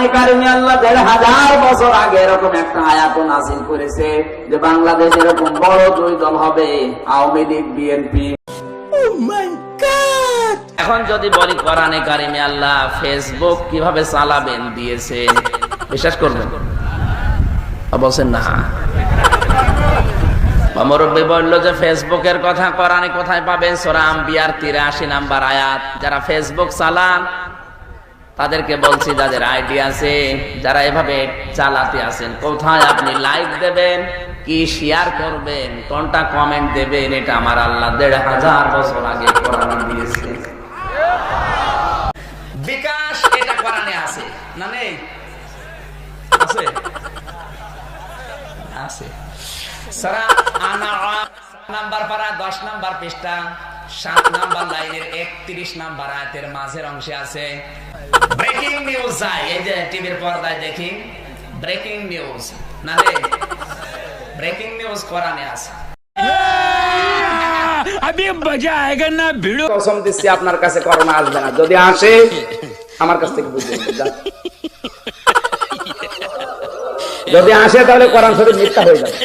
কোরআনে কারিমে আল্লাহ দেড় হাজার বছর আগে এরকম একটা আয়াত নাজিল করেছে যে বাংলাদেশ এরকম বড় দুই দল হবে আওয়ামী লীগ বিএনপি। এখন যদি বলি কোরআনে কারিমে আল্লাহ ফেসবুক কীভাবে চালাবেন দিয়েছে বিশ্বাস করবেন? বলছেন না। মুরব্বী বলল যে ফেসবুকের কথা কোরআনে কোথায় পাবেন? সোরাম বিয়ার তিরাশি নাম্বার আয়াত। যারা ফেসবুক চালান তাদেরকে বলছি, যাদের আইডি আছে, যারা এভাবে চালাতে আছেন, কোথায় আপনি লাইক দেবেন, কি শেয়ার করবেন, কোনটা কমেন্ট দেবেন, এটা আমার আল্লাহ দেড় হাজার বছর আগে কোরআনে দিয়েছে। বিকাশ, এটা আছে। না নেই? আছে? আছে। সারা আনা নাম্বার পারা দশ নাম্বার পৃষ্ঠা, সাত নাম্বার লাইনের একত্রিশ নাম্বার আয়াতের মাঝের অংশে আছে ব্রেকিং নিউজ আয়। এই যে টিভির পর্দায় দেখি ব্রেকিং নিউজ না রে ব্রেকিং নিউজ কোরআনে আছে। আমি মজা আয়েগা না ভিড় কসম দিচ্ছি আপনার কাছে করোনা আসবে না। যদি আসে আমার কাছ থেকে বুঝে যদি আসে তাহলে কোরআন শরীফ মিথ্যা হয়ে যাবে।